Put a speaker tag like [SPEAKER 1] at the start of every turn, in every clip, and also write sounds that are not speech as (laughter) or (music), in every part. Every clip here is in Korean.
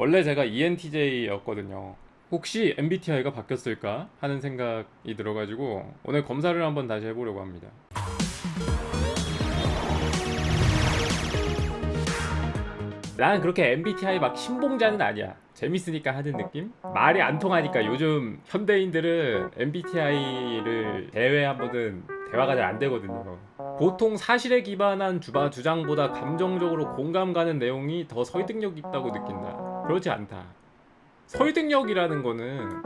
[SPEAKER 1] 원래 제가 ENTJ였거든요. 혹시 MBTI가 바뀌었을까 하는 생각이 들어가지고 오늘 검사를 한번 다시 해보려고 합니다. 나는 그렇게 MBTI 막 신봉자는 아니야. 재밌으니까 하는 느낌? 말이 안 통하니까 요즘 현대인들은 MBTI를 대회한 번은 대화가 잘 안 되거든요. 보통 사실에 기반한 주바 주장보다 감정적으로 공감 가는 내용이 더 설득력 있다고 느낀다. 그렇지 않다. 설득력이라는 거는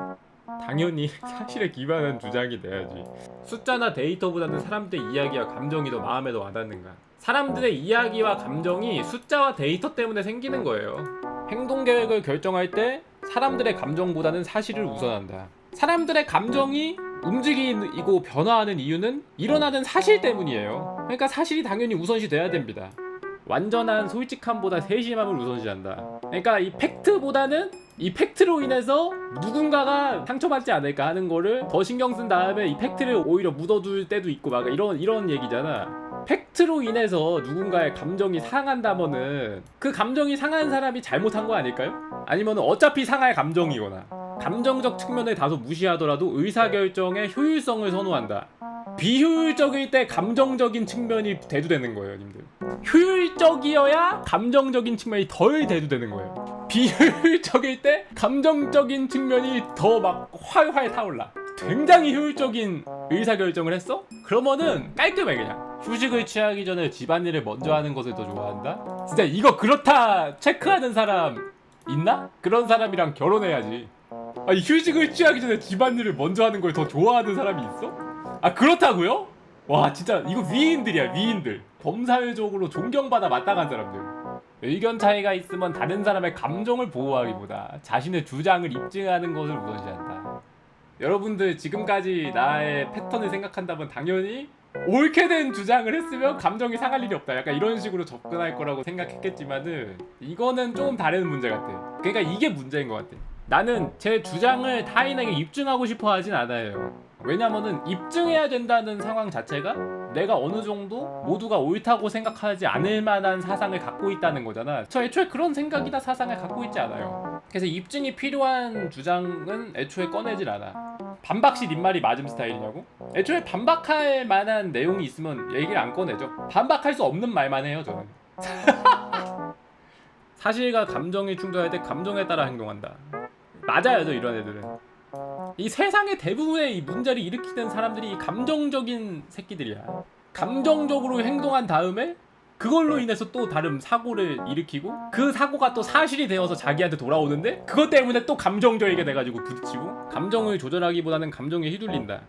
[SPEAKER 1] 당연히 (laughs) 사실에 기반한 주장이 돼야지. 숫자나 데이터보다는 사람들의 이야기와 감정이 더 마음에 더 와닿는가. 사람들의 이야기와 감정이 숫자와 데이터 때문에 생기는 거예요. 행동 계획을 결정할 때 사람들의 감정보다는 사실을 우선한다. 사람들의 감정이 움직이고 변화하는 이유는 일어나는 사실 때문이에요. 그러니까 사실이 당연히 우선시 돼야 됩니다. 완전한 솔직함보다 세심함을 우선시한다. 그러니까 이 팩트보다는 이 팩트로 인해서 누군가가 상처받지 않을까 하는 거를 더 신경 쓴 다음에 이 팩트를 오히려 묻어둘 때도 있고 막 이런 이런 얘기잖아. 팩트로 인해서 누군가의 감정이 상한다면은 그 감정이 상한 사람이 잘못한 거 아닐까요? 아니면 어차피 상할 감정이거나 감정적 측면을 다소 무시하더라도 의사결정의 효율성을 선호한다. 비효율적일 때 감정적인 측면이 대두되는 거예요, 님들. 효율적이어야 감정적인 측면이 덜 대두되는 거예요. 비효율적일 때 감정적인 측면이 더 막 활활 타올라. 굉장히 효율적인 의사결정을 했어? 그러면은 깔끔해 그냥. 휴식을 취하기 전에 집안일을 먼저 하는 것을 더 좋아한다? 진짜 이거 그렇다 체크하는 사람 있나? 그런 사람이랑 결혼해야지. 아니 휴식을 취하기 전에 집안일을 먼저 하는 걸 더 좋아하는 사람이 있어? 아 그렇다고요? 와 진짜 이거 위인들이야 위인들 범사회적으로 존경받아 마땅한 사람들 의견 차이가 있으면 다른 사람의 감정을 보호하기보다 자신의 주장을 입증하는 것을 우선시한다 여러분들 지금까지 나의 패턴을 생각한다면 당연히 옳게 된 주장을 했으면 감정이 상할 일이 없다. 약간 이런 식으로 접근할 거라고 생각했겠지만은 이거는 조금 다른 문제 같아. 그러니까 이게 문제인 것 같아. 나는 제 주장을 타인에게 입증하고 싶어 하진 않아요. 왜냐면은 입증해야 된다는 상황 자체가 내가 어느 정도 모두가 옳다고 생각하지 않을 만한 사상을 갖고 있다는 거잖아. 저 애초에 그런 생각이나 사상을 갖고 있지 않아요. 그래서 입증이 필요한 주장은 애초에 꺼내질 않아. 반박시 님 말이 맞음 스타일이냐고? 애초에 반박할 만한 내용이 있으면 얘기를 안 꺼내죠. 반박할 수 없는 말만 해요, 저는. 사실과 감정이 충돌할 때 감정에 따라 행동한다. 맞아요, 저 이런 애들은. 이 세상의 대부분의 이 문제를 일으키는 사람들이 이 감정적인 새끼들이야. 감정적으로 행동한 다음에 그걸로 인해서 또 다른 사고를 일으키고 그 사고가 또 사실이 되어서 자기한테 돌아오는데 그것 때문에 또 감정적이게 돼가지고 부딪히고 감정을 조절하기보다는 감정에 휘둘린다.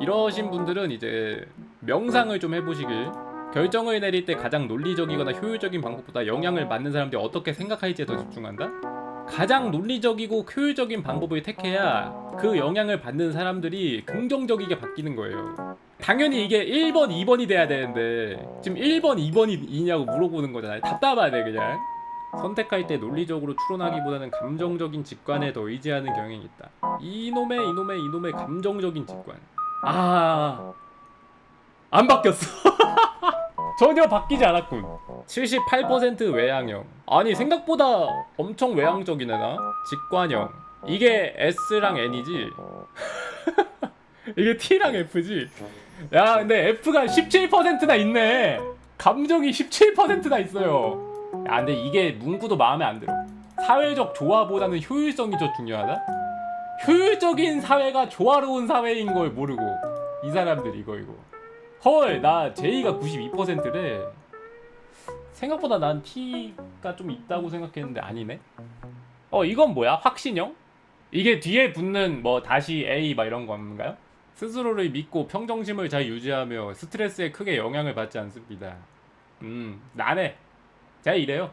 [SPEAKER 1] 이러신 분들은 이제 명상을 좀 해보시길 결정을 내릴 때 가장 논리적이거나 효율적인 방법보다 영향을 받는 사람들이 어떻게 생각할지에 더 집중한다? 가장 논리적이고 효율적인 방법을 택해야 그 영향을 받는 사람들이 긍정적이게 바뀌는 거예요. 당연히 이게 1번, 2번이 돼야 되는데 지금 1번, 2번이 이냐고 물어보는 거잖아요. 답답하네 그냥. 선택할 때 논리적으로 추론하기보다는 감정적인 직관에 더 의지하는 경향이 있다. 이놈의 이놈의 이놈의 감정적인 직관. 아, 안 바뀌었어. (laughs) 전혀 바뀌지 않았군. 78% 외향형. 아니 생각보다 엄청 외향적이네 나. 직관형. 이게 S랑 N이지. (laughs) 이게 T랑 F지. 야 근데 F가 17%나 있네. 감정이 17%나 있어요. 야 근데 이게 문구도 마음에 안 들어. 사회적 조화보다는 효율성이 더 중요하다. 효율적인 사회가 조화로운 사회인 걸 모르고 이 사람들 이거 이거. 헐, 나 J가 92%래. 생각보다 난 T가 좀 있다고 생각했는데 아니네. 어, 이건 뭐야? 확신형? 이게 뒤에 붙는 뭐 다시 A 막 이런 건가요? 스스로를 믿고 평정심을 잘 유지하며 스트레스에 크게 영향을 받지 않습니다. 음, 나네. 제가 이래요.